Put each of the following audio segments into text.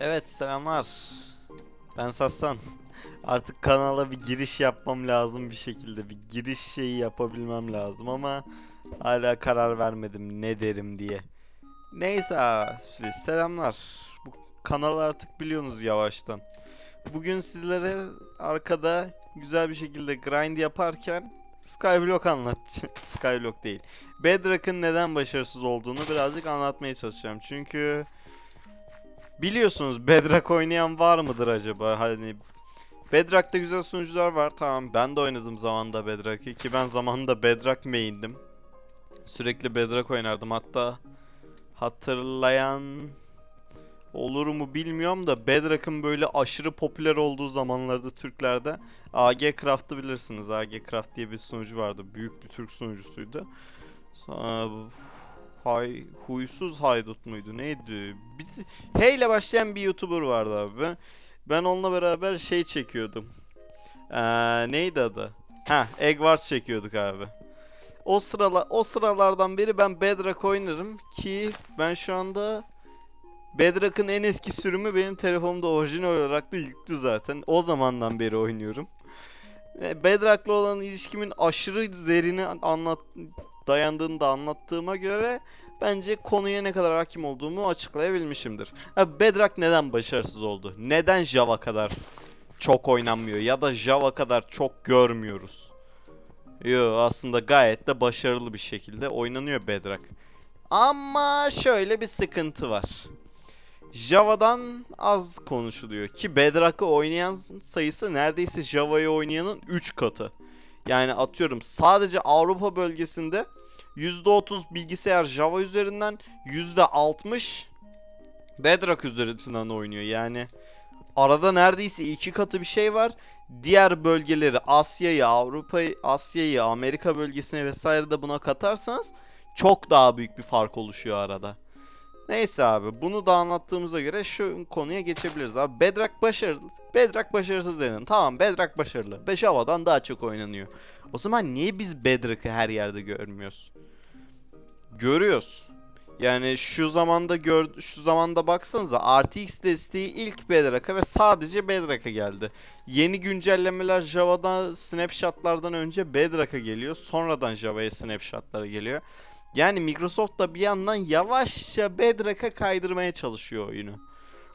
Evet selamlar. Ben Sassan. Artık kanala bir giriş yapmam lazım bir şekilde. Bir giriş şeyi yapabilmem lazım ama hala karar vermedim ne derim diye. Neyse abi, selamlar. Bu kanalı artık biliyorsunuz yavaştan. Bugün sizlere arkada güzel bir şekilde grind yaparken Skyblock anlatacağım. Skyblock değil. Bedrock'ın neden başarısız olduğunu birazcık anlatmaya çalışacağım. Çünkü biliyorsunuz Bedrock oynayan var mıdır acaba? Hani Bedrock'ta güzel sunucular var. Tamam ben de oynadım zamanında Bedrock'ı ki ben zamanında Bedrock main'dim. Sürekli Bedrock oynardım. Hatta hatırlayan olur mu bilmiyorum da Bedrock'ın böyle aşırı popüler olduğu zamanlarda Türklerde AG Craft'ı bilirsiniz. AG Craft diye bir sunucu vardı. Büyük bir Türk sunucusuydu. Sonra Hay, huysuz haydut muydu neydi? Bir, H ile başlayan bir YouTuber vardı abi. Ben onunla beraber şey çekiyordum. Ee, neydi adı? Ha, Egg Wars çekiyorduk abi. O sırala o sıralardan beri ben Bedrock oynarım ki ben şu anda Bedrock'ın en eski sürümü benim telefonumda orijinal olarak da yüklü zaten. O zamandan beri oynuyorum. E, Bedrock'la olan ilişkimin aşırı zerini anlat dayandığını da anlattığıma göre bence konuya ne kadar hakim olduğumu açıklayabilmişimdir. Ha, Bedrock neden başarısız oldu? Neden Java kadar çok oynanmıyor ya da Java kadar çok görmüyoruz? Yo aslında gayet de başarılı bir şekilde oynanıyor Bedrock. Ama şöyle bir sıkıntı var. Java'dan az konuşuluyor ki Bedrock'ı oynayan sayısı neredeyse Java'yı oynayanın 3 katı. Yani atıyorum sadece Avrupa bölgesinde %30 bilgisayar Java üzerinden %60 Bedrock üzerinden oynuyor. Yani arada neredeyse iki katı bir şey var. Diğer bölgeleri Asya'yı, Avrupa'yı, Asya'yı, Amerika bölgesine vesaire de buna katarsanız çok daha büyük bir fark oluşuyor arada. Neyse abi bunu da anlattığımıza göre şu konuya geçebiliriz abi. Bedrock başarılı. Bedrock başarısız dedin. Tamam Bedrock başarılı. 5 havadan daha çok oynanıyor. O zaman niye biz Bedrock'ı her yerde görmüyoruz? Görüyoruz. Yani şu zamanda gör şu zamanda baksanıza RTX desteği ilk Bedrock'a ve sadece Bedrock'a geldi. Yeni güncellemeler Java'da snapshotlardan önce Bedrock'a geliyor. Sonradan Java'ya snapshotlara geliyor. Yani Microsoft da bir yandan yavaşça Bedrock'a kaydırmaya çalışıyor oyunu.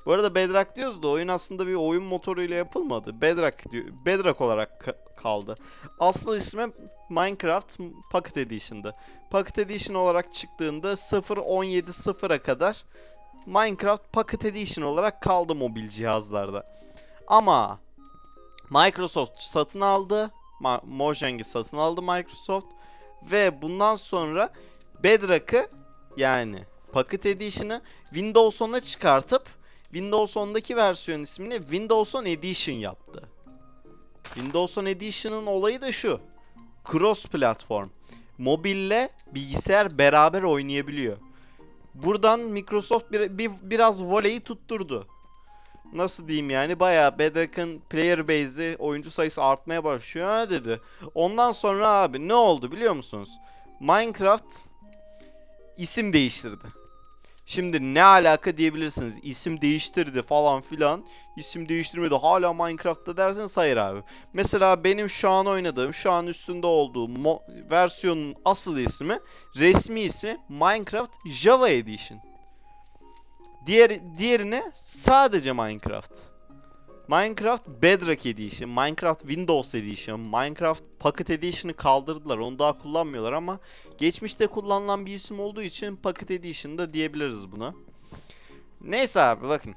Bu arada Bedrock diyoruz da oyun aslında bir oyun motoruyla yapılmadı. Bedrock diyor, Bedrock olarak ka- kaldı. Asıl ismi Minecraft Pocket Edition'dı. Pocket Edition olarak çıktığında 0.17.0'a kadar Minecraft Pocket Edition olarak kaldı mobil cihazlarda. Ama Microsoft satın aldı. Mojang'i satın aldı Microsoft ve bundan sonra Bedrock'ı yani Pocket Edition'ı Windows 10'a çıkartıp Windows 10'daki versiyon ismini Windows 10 Edition yaptı. Windows 10 Edition'ın olayı da şu. Cross platform. Mobille bilgisayar beraber oynayabiliyor. Buradan Microsoft bir, bir, biraz voleyi tutturdu. Nasıl diyeyim yani bayağı Bedrock'ın player base'i oyuncu sayısı artmaya başlıyor ha dedi. Ondan sonra abi ne oldu biliyor musunuz? Minecraft isim değiştirdi. Şimdi ne alaka diyebilirsiniz. İsim değiştirdi falan filan. İsim değiştirmedi. Hala Minecraft'ta derseniz hayır abi. Mesela benim şu an oynadığım, şu an üstünde olduğum versiyonun asıl ismi, resmi ismi Minecraft Java Edition. Diğer diğerine sadece Minecraft. Minecraft Bedrock Edition, Minecraft Windows Edition, Minecraft Pocket Edition'ı kaldırdılar. Onu daha kullanmıyorlar ama geçmişte kullanılan bir isim olduğu için Pocket Edition'da diyebiliriz buna. Neyse abi bakın.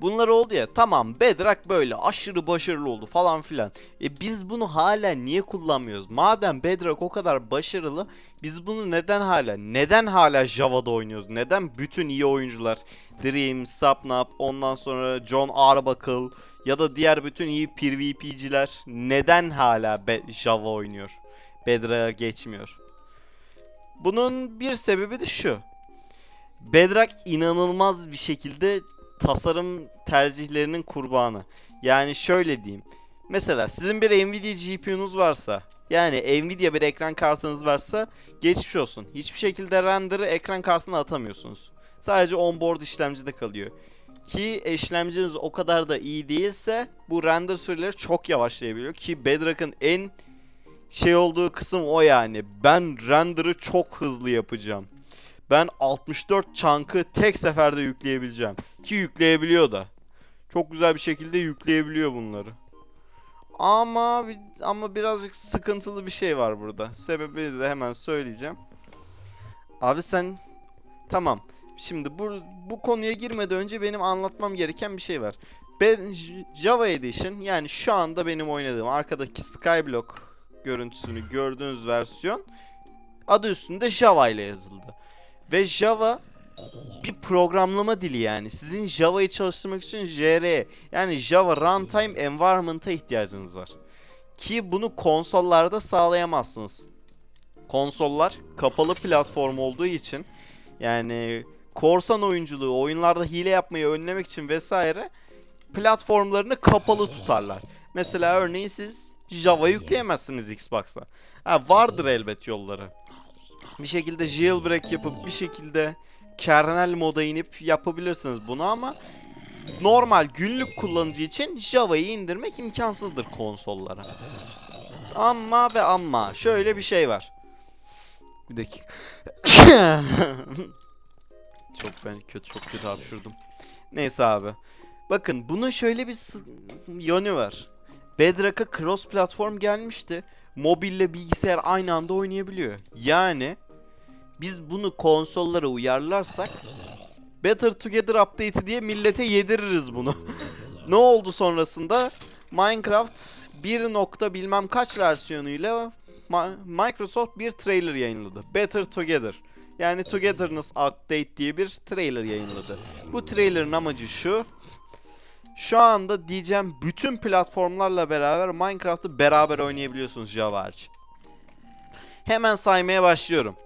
Bunlar oldu ya tamam Bedrock böyle aşırı başarılı oldu falan filan. E biz bunu hala niye kullanmıyoruz? Madem Bedrock o kadar başarılı biz bunu neden hala neden hala Java'da oynuyoruz? Neden bütün iyi oyuncular Dream, Sapnap, ondan sonra John Arbuckle ya da diğer bütün iyi PvP'ciler neden hala Be- Java oynuyor? Bedrock'a geçmiyor. Bunun bir sebebi de şu. Bedrock inanılmaz bir şekilde tasarım tercihlerinin kurbanı. Yani şöyle diyeyim. Mesela sizin bir Nvidia GPU'nuz varsa yani Nvidia bir ekran kartınız varsa geçmiş olsun. Hiçbir şekilde render'ı ekran kartına atamıyorsunuz. Sadece onboard işlemcide kalıyor. Ki işlemciniz o kadar da iyi değilse bu render süreleri çok yavaşlayabiliyor. Ki Bedrock'ın en şey olduğu kısım o yani. Ben render'ı çok hızlı yapacağım. Ben 64 çankı tek seferde yükleyebileceğim. Ki yükleyebiliyor da. Çok güzel bir şekilde yükleyebiliyor bunları. Ama ama birazcık sıkıntılı bir şey var burada. Sebebini de hemen söyleyeceğim. Abi sen tamam. Şimdi bu bu konuya girmeden önce benim anlatmam gereken bir şey var. Ben Java Edition yani şu anda benim oynadığım arkadaki Skyblock görüntüsünü gördüğünüz versiyon adı üstünde Java ile yazıldı. Ve Java bir programlama dili yani. Sizin Java'yı çalıştırmak için JR yani Java Runtime Environment'a ihtiyacınız var. Ki bunu konsollarda sağlayamazsınız. Konsollar kapalı platform olduğu için yani korsan oyunculuğu, oyunlarda hile yapmayı önlemek için vesaire platformlarını kapalı tutarlar. Mesela örneğin siz Java yükleyemezsiniz Xbox'a. Ha, vardır elbet yolları. Bir şekilde jailbreak yapıp bir şekilde kernel moda inip yapabilirsiniz bunu ama normal günlük kullanıcı için Java'yı indirmek imkansızdır konsollara. Ama ve ama şöyle bir şey var. Bir dakika. çok ben kötü çok kötü hapşurdum. Neyse abi. Bakın bunun şöyle bir yönü var. Bedrock'a cross platform gelmişti. Mobille bilgisayar aynı anda oynayabiliyor. Yani biz bunu konsollara uyarlarsak Better Together Update'i diye millete yediririz bunu. ne oldu sonrasında? Minecraft 1 nokta bilmem kaç versiyonuyla Microsoft bir trailer yayınladı. Better Together. Yani Togetherness Update diye bir trailer yayınladı. Bu trailerın amacı şu. Şu anda diyeceğim bütün platformlarla beraber Minecraft'ı beraber oynayabiliyorsunuz Java hariç. Hemen saymaya başlıyorum.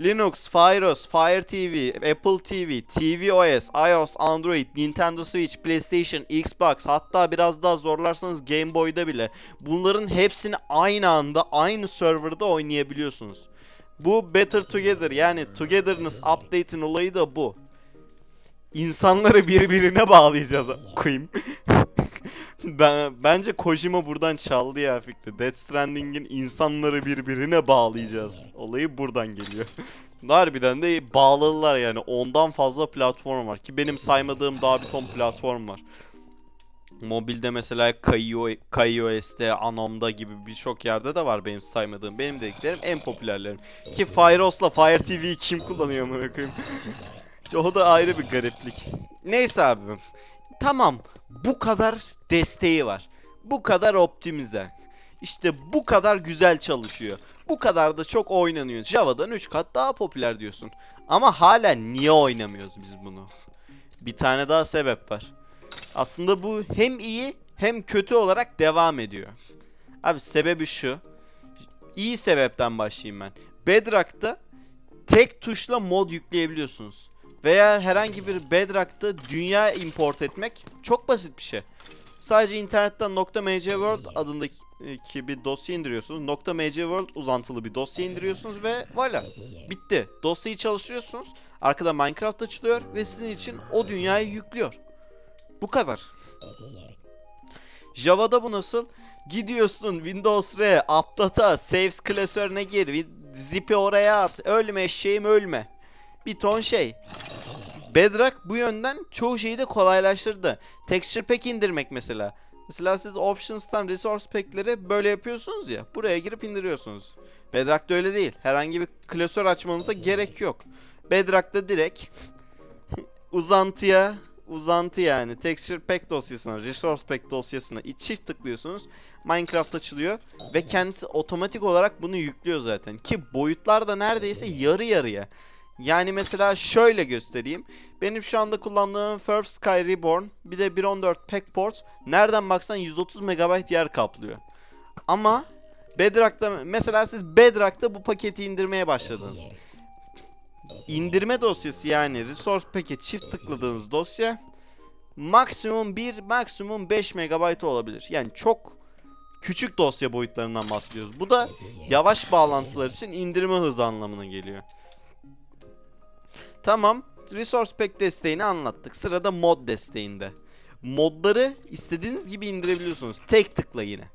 Linux, FireOS, Fire TV, Apple TV, tvOS, iOS, Android, Nintendo Switch, PlayStation, Xbox hatta biraz daha zorlarsanız Game Boy'da bile bunların hepsini aynı anda aynı serverda oynayabiliyorsunuz. Bu Better Together yani Togetherness Update'in olayı da bu. İnsanları birbirine bağlayacağız koyayım. ben bence Kojima buradan çaldı ya fikri. Death Stranding'in insanları birbirine bağlayacağız. Olayı buradan geliyor. Harbiden de bağladılar yani. Ondan fazla platform var ki benim saymadığım daha bir ton platform var. Mobilde mesela KaiOS'te, Anom'da gibi birçok yerde de var benim saymadığım. Benim dediklerim en popülerlerim. Ki FireOS'la Fire TV'yi kim kullanıyor amına? o da ayrı bir gariplik. Neyse abi. Tamam. Bu kadar desteği var. Bu kadar optimize. İşte bu kadar güzel çalışıyor. Bu kadar da çok oynanıyor. Java'dan 3 kat daha popüler diyorsun. Ama hala niye oynamıyoruz biz bunu? Bir tane daha sebep var. Aslında bu hem iyi hem kötü olarak devam ediyor. Abi sebebi şu. İyi sebepten başlayayım ben. Bedrock'ta tek tuşla mod yükleyebiliyorsunuz. Veya herhangi bir Bedrock'ta dünya import etmek çok basit bir şey. Sadece internetten .mcworld adındaki ki bir dosya indiriyorsunuz. .mcworld uzantılı bir dosya indiriyorsunuz ve voilà. Bitti. Dosyayı çalıştırıyorsunuz. Arkada Minecraft açılıyor ve sizin için o dünyayı yüklüyor. Bu kadar. Java'da bu nasıl? Gidiyorsun Windows R, update'a, saves klasörüne gir, zip'i oraya at, ölme eşeğim ölme. Bir ton şey. Bedrock bu yönden çoğu şeyi de kolaylaştırdı. Texture pack indirmek mesela. Mesela siz options'tan resource pack'leri böyle yapıyorsunuz ya. Buraya girip indiriyorsunuz. Bedrock'ta öyle değil. Herhangi bir klasör açmanıza gerek yok. Bedrock'ta direkt uzantıya uzantı yani texture pack dosyasına, resource pack dosyasına çift tıklıyorsunuz. Minecraft açılıyor ve kendisi otomatik olarak bunu yüklüyor zaten. Ki boyutlar da neredeyse yarı yarıya. Yani mesela şöyle göstereyim. Benim şu anda kullandığım First Sky Reborn bir de 1.14 Packport nereden baksan 130 MB yer kaplıyor. Ama Bedrock'ta mesela siz Bedrock'ta bu paketi indirmeye başladınız. İndirme dosyası yani Resource Pack'e çift tıkladığınız dosya maksimum 1 maksimum 5 MB olabilir. Yani çok küçük dosya boyutlarından bahsediyoruz. Bu da yavaş bağlantılar için indirme hızı anlamına geliyor. Tamam. Resource Pack desteğini anlattık. Sırada mod desteğinde. Modları istediğiniz gibi indirebiliyorsunuz. Tek tıkla yine.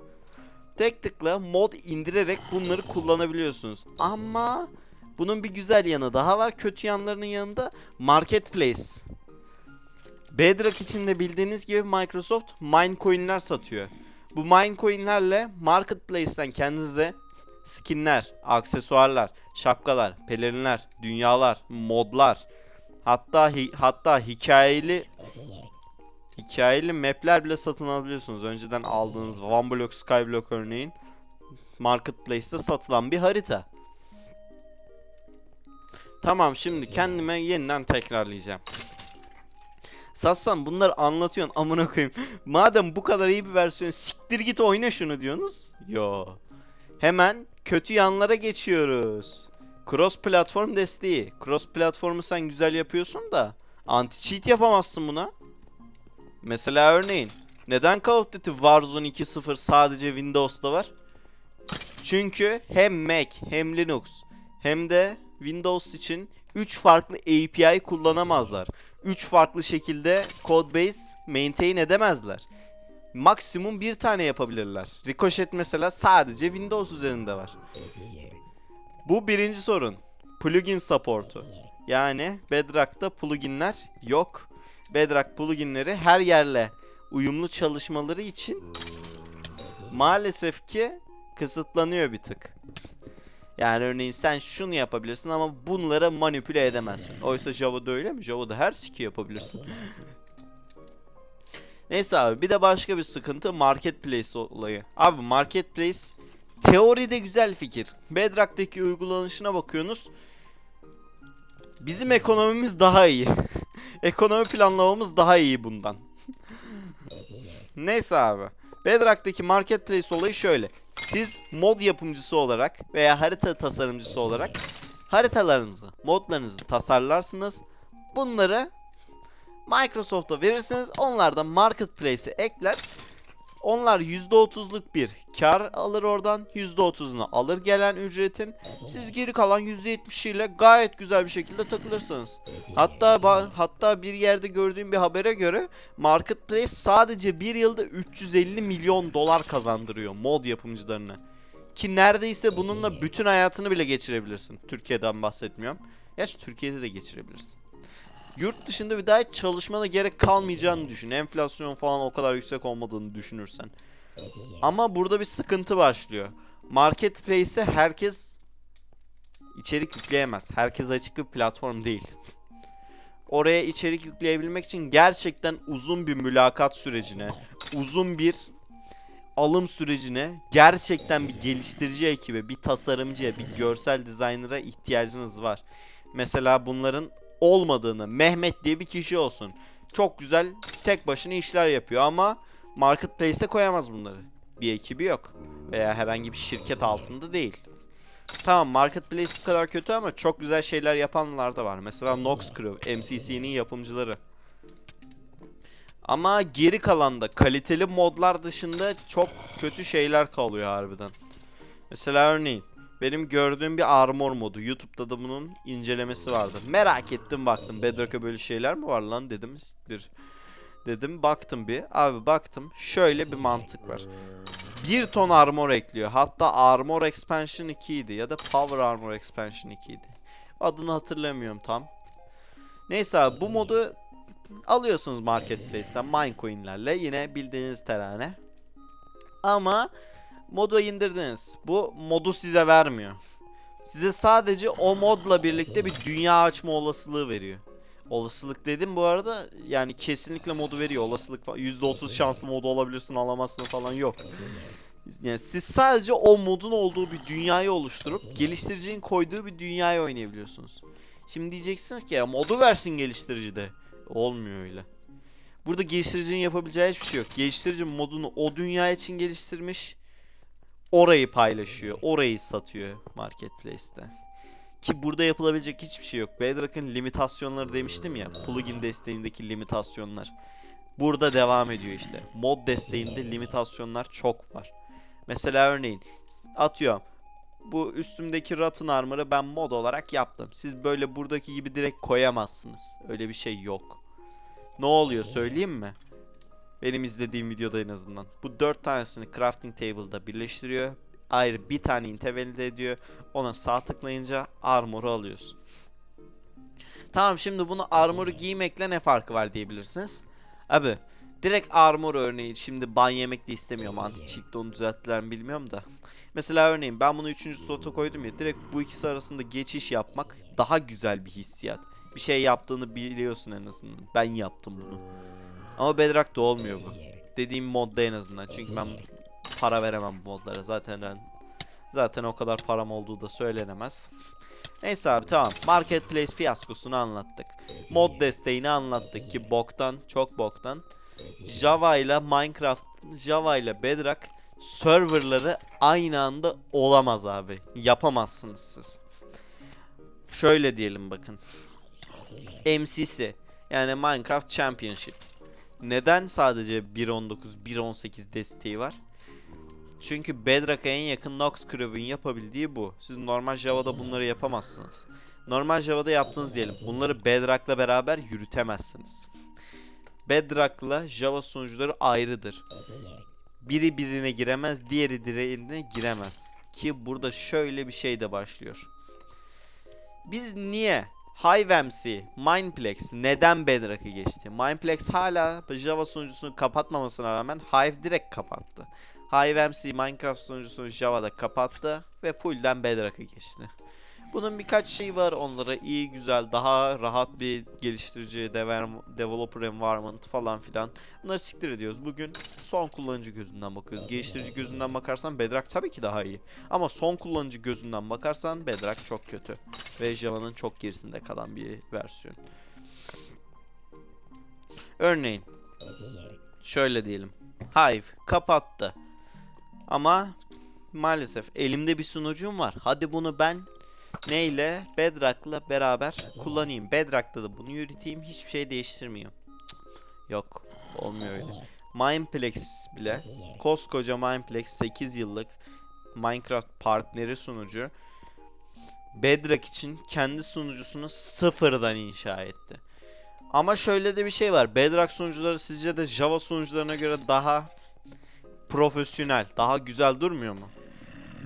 Tek tıkla mod indirerek bunları kullanabiliyorsunuz. Ama bunun bir güzel yanı daha var. Kötü yanlarının yanında Marketplace. Bedrock için de bildiğiniz gibi Microsoft Minecoin'ler satıyor. Bu Minecoin'lerle Marketplace'ten kendinize skinler, aksesuarlar, şapkalar, pelerinler, dünyalar, modlar, hatta hi- hatta hikayeli hikayeli map'ler bile satın alabiliyorsunuz. Önceden aldığınız One Block Skyblock örneğin Marketplace'te satılan bir harita. Tamam şimdi kendime yeniden tekrarlayacağım. Sassam bunları anlatıyorsun amına koyayım. Madem bu kadar iyi bir versiyon siktir git oyna şunu diyorsunuz. Yo. Hemen kötü yanlara geçiyoruz. Cross platform desteği. Cross platformu sen güzel yapıyorsun da anti cheat yapamazsın buna. Mesela örneğin neden Call of Duty Warzone 2.0 sadece Windows'ta var? Çünkü hem Mac hem Linux hem de Windows için 3 farklı API kullanamazlar. 3 farklı şekilde codebase maintain edemezler. Maksimum bir tane yapabilirler. Ricochet mesela sadece Windows üzerinde var. Bu birinci sorun. Plugin support'u. Yani Bedrock'ta pluginler yok. Bedrock pluginleri her yerle uyumlu çalışmaları için maalesef ki kısıtlanıyor bir tık. Yani örneğin sen şunu yapabilirsin ama bunlara manipüle edemezsin. Oysa Java'da öyle mi? Java'da her siki yapabilirsin. Neyse abi bir de başka bir sıkıntı marketplace olayı. Abi marketplace teoride güzel fikir. Bedrock'taki uygulanışına bakıyorsunuz. Bizim ekonomimiz daha iyi. Ekonomi planlamamız daha iyi bundan. Neyse abi. Bedrock'taki marketplace olayı şöyle. Siz mod yapımcısı olarak veya harita tasarımcısı olarak haritalarınızı, modlarınızı tasarlarsınız. Bunları Microsoft'a verirsiniz. Onlar da marketplace'e ekler. Onlar %30'luk bir kar alır oradan. %30'unu alır gelen ücretin. Siz geri kalan %70'iyle gayet güzel bir şekilde takılırsınız. Hatta hatta bir yerde gördüğüm bir habere göre Marketplace sadece bir yılda 350 milyon dolar kazandırıyor mod yapımcılarına. Ki neredeyse bununla bütün hayatını bile geçirebilirsin. Türkiye'den bahsetmiyorum. Gerçi Türkiye'de de geçirebilirsin. Yurt dışında bir daha hiç çalışmana gerek kalmayacağını düşün. Enflasyon falan o kadar yüksek olmadığını düşünürsen. Ama burada bir sıkıntı başlıyor. Marketplace'e herkes içerik yükleyemez. Herkes açık bir platform değil. Oraya içerik yükleyebilmek için gerçekten uzun bir mülakat sürecine, uzun bir alım sürecine, gerçekten bir geliştirici ekibe, bir tasarımcıya, bir görsel designer'a ihtiyacınız var. Mesela bunların olmadığını, Mehmet diye bir kişi olsun. Çok güzel tek başına işler yapıyor ama marketplace'e koyamaz bunları. Bir ekibi yok. Veya herhangi bir şirket altında değil. Tamam marketplace bu kadar kötü ama çok güzel şeyler yapanlar da var. Mesela Nox Crew, MCC'nin yapımcıları. Ama geri kalanda kaliteli modlar dışında çok kötü şeyler kalıyor harbiden. Mesela örneğin benim gördüğüm bir armor modu. YouTube'da da bunun incelemesi vardı. Merak ettim baktım. Bedrock'a böyle şeyler mi var lan dedim. Siktir. Dedim baktım bir. Abi baktım. Şöyle bir mantık var. Bir ton armor ekliyor. Hatta Armor Expansion 2 idi ya da Power Armor Expansion 2 idi. Adını hatırlamıyorum tam. Neyse abi bu modu alıyorsunuz marketplace'ten minecoin'lerle yine bildiğiniz terane. Ama modu indirdiniz. Bu modu size vermiyor. Size sadece o modla birlikte bir dünya açma olasılığı veriyor. Olasılık dedim bu arada yani kesinlikle modu veriyor. Olasılık fa- %30 şanslı modu olabilirsin alamazsın falan yok. Yani siz sadece o modun olduğu bir dünyayı oluşturup geliştiricinin koyduğu bir dünyayı oynayabiliyorsunuz. Şimdi diyeceksiniz ki ya modu versin geliştirici de. Olmuyor öyle. Burada geliştiricinin yapabileceği hiçbir şey yok. Geliştirici modunu o dünya için geliştirmiş. Orayı paylaşıyor. Orayı satıyor marketplace'te. Ki burada yapılabilecek hiçbir şey yok. Bedrock'ın limitasyonları demiştim ya. Plugin desteğindeki limitasyonlar. Burada devam ediyor işte. Mod desteğinde limitasyonlar çok var. Mesela örneğin atıyorum bu üstümdeki Rotten Armor'ı ben mod olarak yaptım. Siz böyle buradaki gibi direkt koyamazsınız. Öyle bir şey yok. Ne oluyor söyleyeyim mi? Benim izlediğim videoda en azından. Bu dört tanesini crafting table'da birleştiriyor. Ayrı bir tane intervalide ediyor. Ona sağ tıklayınca armor'u alıyorsun. Tamam şimdi bunu armor'u giymekle ne farkı var diyebilirsiniz. Abi direkt armor örneği şimdi ban yemek de istemiyorum. Anti-cheat'te onu düzelttiler mi bilmiyorum da. Mesela örneğin ben bunu 3. slota koydum ya. Direkt bu ikisi arasında geçiş yapmak daha güzel bir hissiyat. Bir şey yaptığını biliyorsun en azından. Ben yaptım bunu. Ama Bedrock'ta olmuyor bu. Dediğim modda en azından. Çünkü ben para veremem bu modlara. Zaten ben zaten o kadar param olduğu da söylenemez. Neyse abi tamam. Marketplace fiyaskosunu anlattık. Mod desteğini anlattık ki boktan, çok boktan. Java ile Minecraft, Java ile Bedrock serverları aynı anda olamaz abi. Yapamazsınız siz. Şöyle diyelim bakın. MCC yani Minecraft Championship. Neden sadece 1.19, 1.18 desteği var? Çünkü Bedrock'a en yakın Nox Crew'ün yapabildiği bu. Siz normal Java'da bunları yapamazsınız. Normal Java'da yaptınız diyelim. Bunları Bedrock'la beraber yürütemezsiniz. Bedrock'la Java sunucuları ayrıdır. Biri birine giremez, diğeri diğerine giremez. Ki burada şöyle bir şey de başlıyor. Biz niye HiveMC, Mineplex neden Bedrock'ı geçti? Mineplex hala Java sunucusunu kapatmamasına rağmen Hive direkt kapattı. HiveMC Minecraft sunucusunu Java'da kapattı ve full'den Bedrock'a geçti. Bunun birkaç şeyi var onlara iyi güzel daha rahat bir geliştirici developer environment falan filan. Bunları siktir ediyoruz. Bugün son kullanıcı gözünden bakıyoruz. Geliştirici gözünden bakarsan Bedrock tabii ki daha iyi. Ama son kullanıcı gözünden bakarsan Bedrock çok kötü. Ve Java'nın çok gerisinde kalan bir versiyon. Örneğin şöyle diyelim. Hive kapattı. Ama maalesef elimde bir sunucum var. Hadi bunu ben neyle? Bedrock'la beraber kullanayım. Bedrock'ta da bunu yürüteyim. Hiçbir şey değiştirmiyor. Yok. Olmuyor öyle. Mineplex bile koskoca Mineplex 8 yıllık Minecraft partneri sunucu Bedrock için kendi sunucusunu sıfırdan inşa etti. Ama şöyle de bir şey var. Bedrock sunucuları sizce de Java sunucularına göre daha profesyonel, daha güzel durmuyor mu?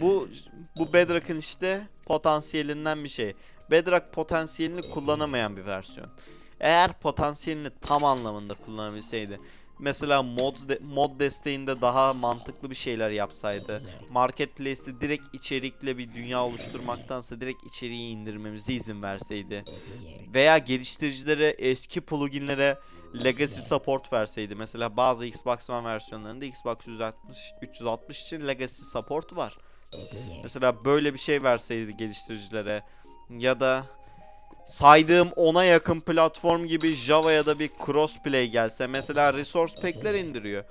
Bu bu Bedrock'ın işte potansiyelinden bir şey. Bedrock potansiyelini kullanamayan bir versiyon. Eğer potansiyelini tam anlamında kullanabilseydi mesela mod de- mod desteğinde daha mantıklı bir şeyler yapsaydı. Marketplace'te direkt içerikle bir dünya oluşturmaktansa direkt içeriği indirmemize izin verseydi. Veya geliştiricilere eski pluginlere legacy support verseydi. Mesela bazı Xbox One versiyonlarında Xbox 360 360 için legacy support var. Mesela böyle bir şey verseydi geliştiricilere ya da saydığım ona yakın platform gibi Java'ya da bir crossplay gelse mesela resource pack'ler indiriyor.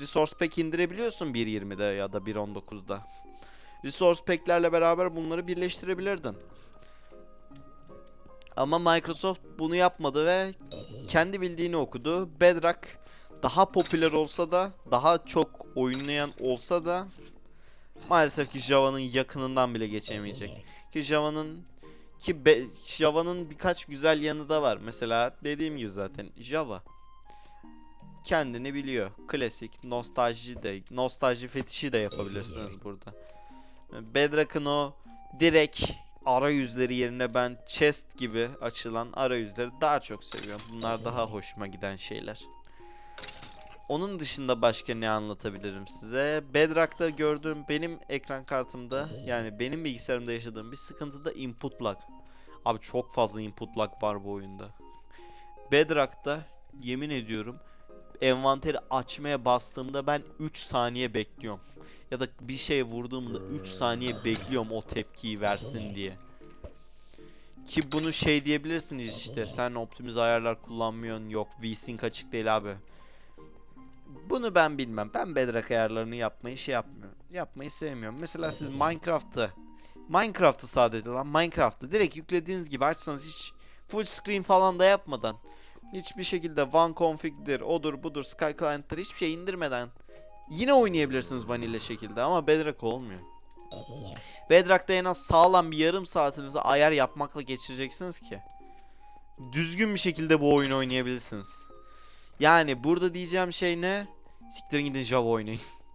Resource pack indirebiliyorsun 1.20'de ya da 1.19'da. Resource pack'lerle beraber bunları birleştirebilirdin. Ama Microsoft bunu yapmadı ve kendi bildiğini okudu. Bedrock daha popüler olsa da, daha çok oynayan olsa da maalesef ki Java'nın yakınından bile geçemeyecek. Ki Java'nın ki Java'nın birkaç güzel yanı da var. Mesela dediğim gibi zaten Java kendini biliyor. Klasik, nostalji de, nostalji fetişi de yapabilirsiniz burada. Bedrock'ın o direkt arayüzleri yerine ben chest gibi açılan arayüzleri daha çok seviyorum. Bunlar daha hoşuma giden şeyler. Onun dışında başka ne anlatabilirim size? Bedrock'ta gördüğüm benim ekran kartımda yani benim bilgisayarımda yaşadığım bir sıkıntı da input lag. Abi çok fazla input lag var bu oyunda. Bedrock'ta yemin ediyorum envanteri açmaya bastığımda ben 3 saniye bekliyorum. Ya da bir şey vurduğumda 3 saniye bekliyorum o tepkiyi versin diye. Ki bunu şey diyebilirsiniz işte sen optimize ayarlar kullanmıyorsun yok VSync açık değil abi. Bunu ben bilmem. Ben Bedrock ayarlarını yapmayı şey yapmıyorum. Yapmayı sevmiyorum. Mesela siz Minecraft'ı Minecraft'ı sadece lan Minecraft'ı direkt yüklediğiniz gibi açsanız hiç full screen falan da yapmadan hiçbir şekilde one config'dir, odur budur, Sky Client'tır hiçbir şey indirmeden yine oynayabilirsiniz vanilla şekilde ama Bedrock olmuyor. Bedrock'ta en az sağlam bir yarım saatinizi ayar yapmakla geçireceksiniz ki düzgün bir şekilde bu oyunu oynayabilirsiniz. Yani burada diyeceğim şey ne? Siktirin gidin Java oynayın.